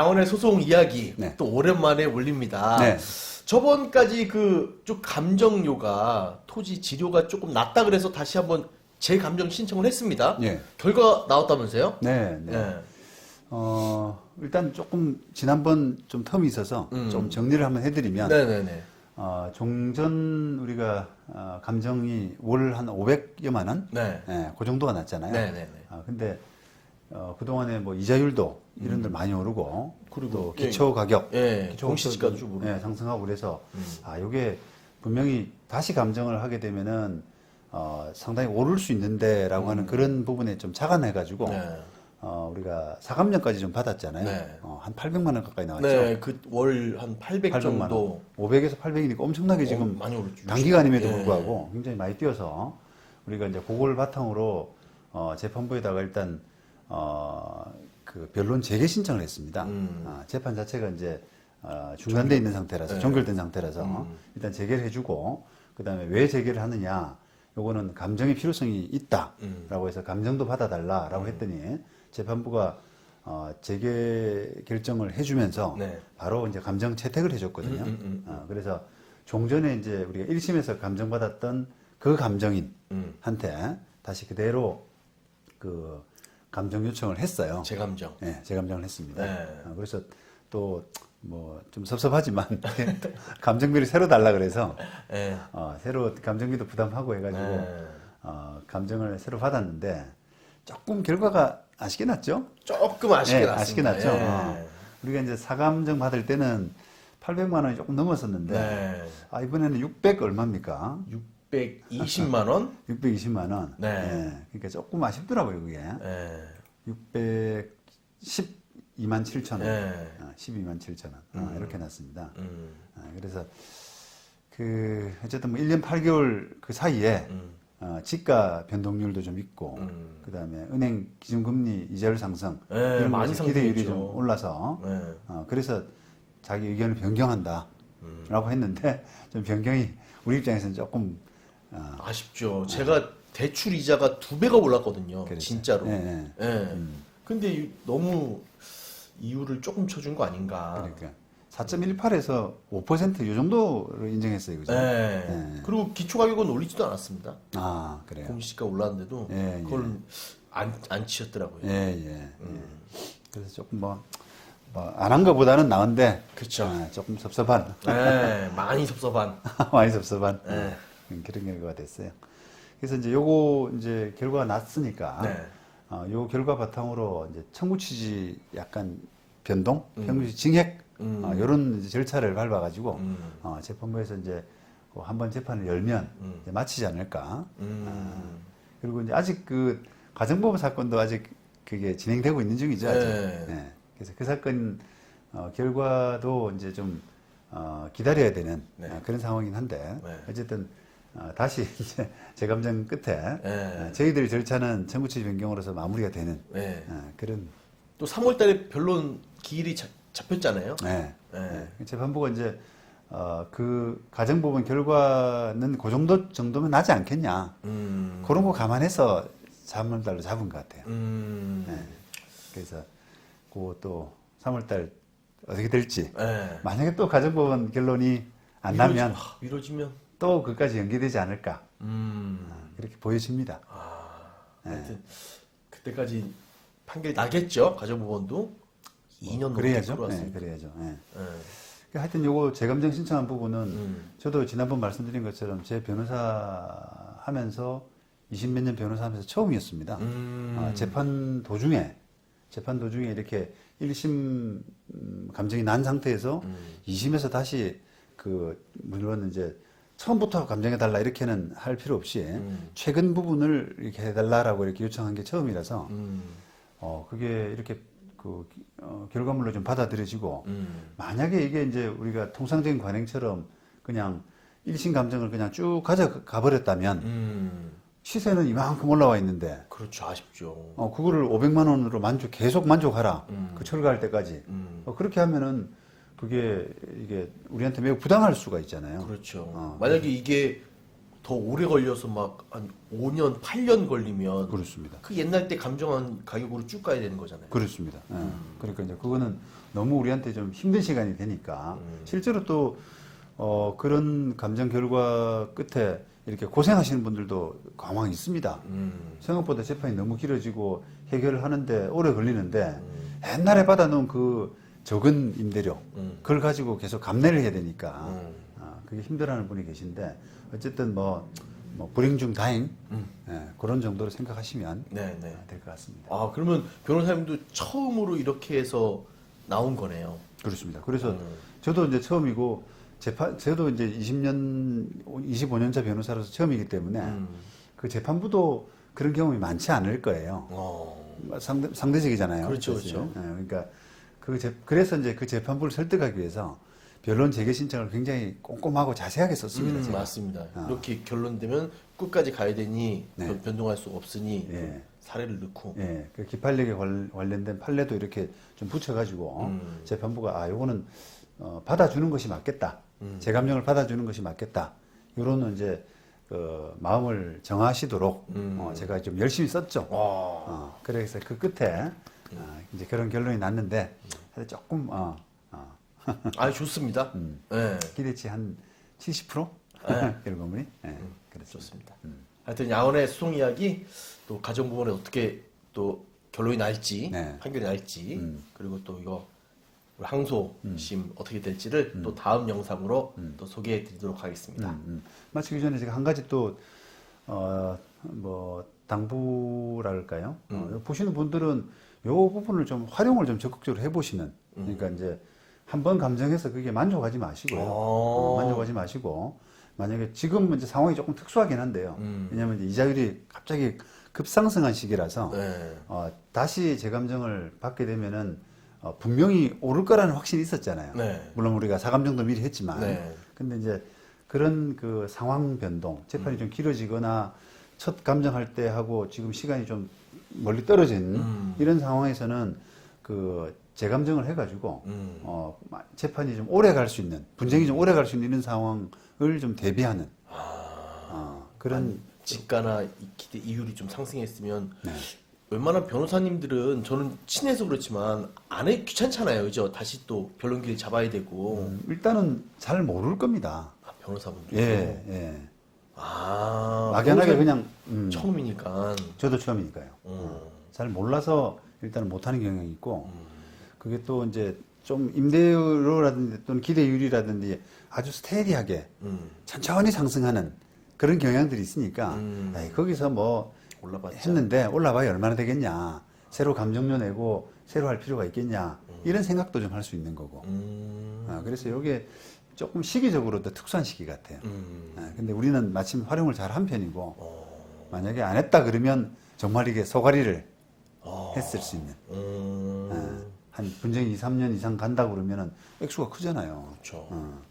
강원의 소송 이야기 네. 또 오랜만에 올립니다. 네. 저번까지 그 좀 감정료가 토지 지료가 조금 낮다 그래서 다시 한번 재감정 신청을 했습니다. 예. 결과 나왔다면서요? 네, 네. 네. 어, 일단 조금 지난번 좀 텀이 있어서 음. 좀 정리를 한번 해드리면 네네네. 어, 종전 우리가 어, 감정이 월 한 500여만 원, 네. 예, 그 정도가 났잖아요. 네네네. 아, 근데 어, 그동안에 뭐 이자율도 이런 데 많이 오르고 음. 그리고 또 예. 기초 가격, 예, 기초 공시지가도 좀 오르고. 예, 상승하고 그래서 음. 아, 요게 분명히 다시 감정을 하게 되면은 어, 상당히 오를 수 있는데라고 하는 그런 부분에 좀 착안해가지고 음. 네. 어, 우리가 사감령까지 좀 받았잖아요. 네. 어, 한 800만 원 가까이 나왔죠. 네, 그 월 한 800 800만 정도 원. 500에서 800이니까 엄청나게 어, 지금 많이 오르죠. 단기간임에도 예. 불구하고 굉장히 많이 뛰어서 우리가 이제 그걸 바탕으로 어, 재판부에다가 일단 어, 그 변론 재개 신청을 했습니다. 음. 아, 재판 자체가 이제 어, 중단돼 있는 상태라서 네. 종결된 상태라서 음. 일단 재개를 해주고 그다음에 왜 재개를 하느냐 요거는 감정의 필요성이 있다라고 음. 해서 감정도 받아달라라고 했더니 재판부가 어, 재개 결정을 해주면서 네. 바로 이제 감정 채택을 해줬거든요. 음, 음, 음. 어, 그래서 종전에 이제 우리가 1심에서 감정받았던 그 감정인한테 음. 다시 그대로 그 감정 요청을 했어요. 재감정. 예, 재감정을 했습니다. 네. 어, 그래서 또 뭐 좀 섭섭하지만 감정비를 새로 달라 그래서 예. 어, 새로 감정비도 부담하고 해가지고 네. 어, 감정을 새로 받았는데 조금 결과가 아쉽게 났죠? 조금 아쉽게 예, 났습니다. 아쉽게 났죠. 예. 어. 우리가 이제 사감정 받을 때는 800만 원이 조금 넘었었는데 네. 아, 이번에는 600 얼마입니까? 620만 원? 620만 원. 네. 예, 그러니까 조금 아쉽더라고요, 그게. 예. 612만 7천 원. 네. 어, 12만 7천 원. 어, 이렇게 났습니다. 음. 어, 그래서 그 어쨌든 뭐 1년 8개월 그 사이에 음. 어, 지가 변동률도 좀 있고 음. 그다음에 은행 기준금리 이자율 상승 네, 이런 많이 기대율이. 좀 올라서 네. 어, 그래서 자기 의견을 변경한다라고 음. 했는데 좀 변경이 우리 입장에서는 조금 어, 아쉽죠. 제가 대출 이자가 두 배가 올랐거든요. 그렇죠. 진짜로. 예, 예. 예. 근데 이- 너무 이유를 조금 쳐준 거 아닌가. 그러니까 4.18에서 5%이 정도로 인정했어요, 그죠? 예. 예. 그리고 기초 가격은 올리지도 않았습니다. 아 그래요. 공시가 올랐는데도 예, 예. 그걸 안, 안 치셨더라고요. 예, 예. 음. 예. 그래서 조금 뭐, 뭐, 안한 것보다는 나은데. 그쵸. 아, 조금 섭섭한. 예, 많이 섭섭한. 많이 섭섭한. 예. 음, 그런 결과가 됐어요. 그래서 이제 요거 이제 결과가 났으니까. 네. 어, 요 결과 바탕으로 이제 청구 취지 약간 변동, 음. 청구 취지 징액, 음. 어, 요런 이제 절차를 밟아가지고, 음. 어, 재판부에서 이제 그 한번 재판을 열면 음. 이제 마치지 않을까. 음. 그리고 이제 아직 그 가정보험 사건도 아직 그게 진행되고 있는 중이죠. 아직. 네. 네. 그래서 그 사건 어, 결과도 이제 좀 어, 기다려야 되는 네. 어, 그런 상황이긴 한데 네. 어쨌든 어, 다시 이제 재감정 끝에 네. 어, 저희들의 절차는 청구취지 변경으로서 마무리가 되는 네. 어, 그런 또 3월 달에 변론 기일이 잡, 잡혔잖아요. 네. 네. 네. 재판부가 이제 어, 그 가정법원 결과는 그 정도 정도면 나지 않겠냐 음. 그런 거 감안해서 3월달로 잡은 것 같아요. 음. 네. 그래서 그또 3월달 어떻게 될지 네. 만약에 또 가정법원 결론이 안 나면 미뤄지- 아, 미뤄지면 또 그까지 연기되지 않을까 음. 이렇게 보여집니다. 아, 네. 하여튼 그때까지 판결이 나겠죠. 가정법원도 2년 넘게 그래야죠. 네. 그래야죠. 네. 네. 하여튼 요거 재감정 신청한 부분은 음. 저도 지난번 말씀드린 것처럼 제 변호사 하면서 20몇 년 변호사 하면서 처음이었습니다. 음. 아, 재판 도중에 재판 도중에 이렇게 1심 음, 감정이 난 상태에서 음. 2심에서 다시 그 물론 이제 처음부터 감정해 달라 이렇게는 할 필요 없이 음. 최근 부분을 이렇게 해달라라고 이렇게 요청한 게 처음이라서 음. 어 그게 이렇게 그 어, 결과물로 좀 받아들여지고 음. 만약에 이게 이제 우리가 통상적인 관행처럼 그냥 1심 감정을 그냥 쭉 가져가 버렸다면 음. 시세는 이만큼 올라와 있는데 그렇죠. 아쉽죠. 어 그거를 500만 원으로 만족 계속 만족하라 음. 그 철거할 때까지 음. 어, 그렇게 하면은 그게 이게 우리한테 매우 부당할 수가 있잖아요. 그렇죠. 어. 만약에 이게 더 오래 걸려서 막 한 5년, 8년 걸리면 그렇습니다. 그 옛날 때 감정한 가격으로 쭉 가야 되는 거잖아요. 그렇습니다. 예. 음. 그러니까 이제 그거는 너무 우리한테 좀 힘든 시간이 되니까 음. 실제로 또 어, 그런 감정 결과 끝에 이렇게 고생하시는 분들도 가망 있습니다. 음. 생각보다 재판이 너무 길어지고 해결을 하는데 오래 걸리는데 음. 옛날에 받아놓은 그 적은 임대료 음. 그걸 가지고 계속 감내를 해야 되니까 음. 아, 그게 힘들어하는 분이 계신데 어쨌든 뭐, 뭐 불행 중 다행 음. 예, 그런 정도로 생각하시면 네, 네. 될 것 같습니다. 아, 그러면 변호사님도 처음으로 이렇게 해서 나온 거네요. 그렇습니다. 그래서 음. 저도 이제 처음이고 재판 저도 이제 20년 25년차 변호사로서 처음이기 때문에 음. 그 재판부도 그런 경험이 많지 않을 거예요. 어. 상대, 상대적이잖아요. 그렇죠, 사실. 그렇죠. 예, 그러니까 그 재, 그래서 이제 그 재판부를 설득하기 위해서 변론 재개 신청을 굉장히 꼼꼼하고 자세하게 썼습니다. 음, 제가. 맞습니다. 아. 이렇게 결론되면 끝까지 가야 되니 네. 변- 변동할 수 없으니 좀 예. 사례를 넣고 예, 그 기판력에 관- 관련된 판례도 이렇게 좀 붙여가지고 음. 재판부가 아 요거는 어, 받아주는 것이 맞겠다. 음. 제 감정을 받아주는 것이 맞겠다. 요런 이제 그 마음을 정하시도록 음. 어, 제가 좀 열심히 썼죠. 와. 어, 그래서 그 끝에 음. 어, 이제 그런 결론이 났는데 하여튼 조금 어, 어, 아, 좋습니다. 음. 네. 기대치 한 70% 네. 결과물이 예, 그렇죠. 좋습니다. 음. 하여튼 양원의 소송 이야기 또 가정 부분에 어떻게 또 결론이 날지 네. 판결이 날지 음. 그리고 또 이거 항소심 어떻게 될지를 또 다음 영상으로 또 소개해 드리도록 하겠습니다. 음, 음. 마치기 전에 제가 한 가지 또, 어, 뭐, 당부랄까요? 음. 어, 보시는 분들은 요 부분을 좀 활용을 좀 적극적으로 해보시는. 그러니까 이제 한 번 감정해서 그게 만족하지 마시고요. 어. 어, 만족하지 마시고, 만약에 지금 이제 상황이 조금 특수하긴 한데요. 음. 왜냐하면 이자율이 갑자기 급상승한 시기라서, 네. 어, 다시 재감정을 받게 되면은 어, 분명히 오를 거라는 확신이 있었잖아요. 네. 물론 우리가 사감정도 미리 했지만, 네. 근데 이제 그런 그 상황 변동, 재판이 음. 좀 길어지거나 첫 감정할 때 하고 지금 시간이 좀 멀리 떨어진 음. 이런 상황에서는 그 재감정을 해가지고 음. 어, 마- 재판이 좀 오래 갈 수 있는 분쟁이 좀 오래 갈 수 있는 이런 상황을 좀 대비하는 어, 그런 지가나 이 기대 이율이 좀 상승했으면 네. 웬만한 변호사님들은 저는 친해서 그렇지만 안 해 귀찮잖아요. 그죠? 다시 또 변론기를 잡아야 되고 음, 일단은 잘 모를 겁니다. 아, 변호사분들. 예, 예. 아, 막연하게 그냥 음, 처음이니까. 저도 처음이니까요. 음. 잘 몰라서 일단은 못하는 경향이 있고 음. 그게 또 이제 좀 임대료라든지 또는 기대율이라든지 아주 스테디하게 음. 천천히 상승하는 그런 경향들이 있으니까 음. 에이, 거기서 뭐 올라봤자. 했는데 올라봐야 얼마나 되겠냐 새로 감정료 내고 새로 할 필요가 있겠냐 이런 생각도 좀 할 수 있는 거고 음. 아, 그래서 이게 조금 시기적으로도 특수한 시기 같아요 음. 아, 근데 우리는 마침 활용을 잘 한 편이고 어. 만약에 안 했다 그러면 정말 이게 소가리를 어. 했을 수 있는 음. 아, 한 분쟁이 2, 3년 이상 간다 그러면은 액수가 크잖아요. 그렇죠. 어. 음.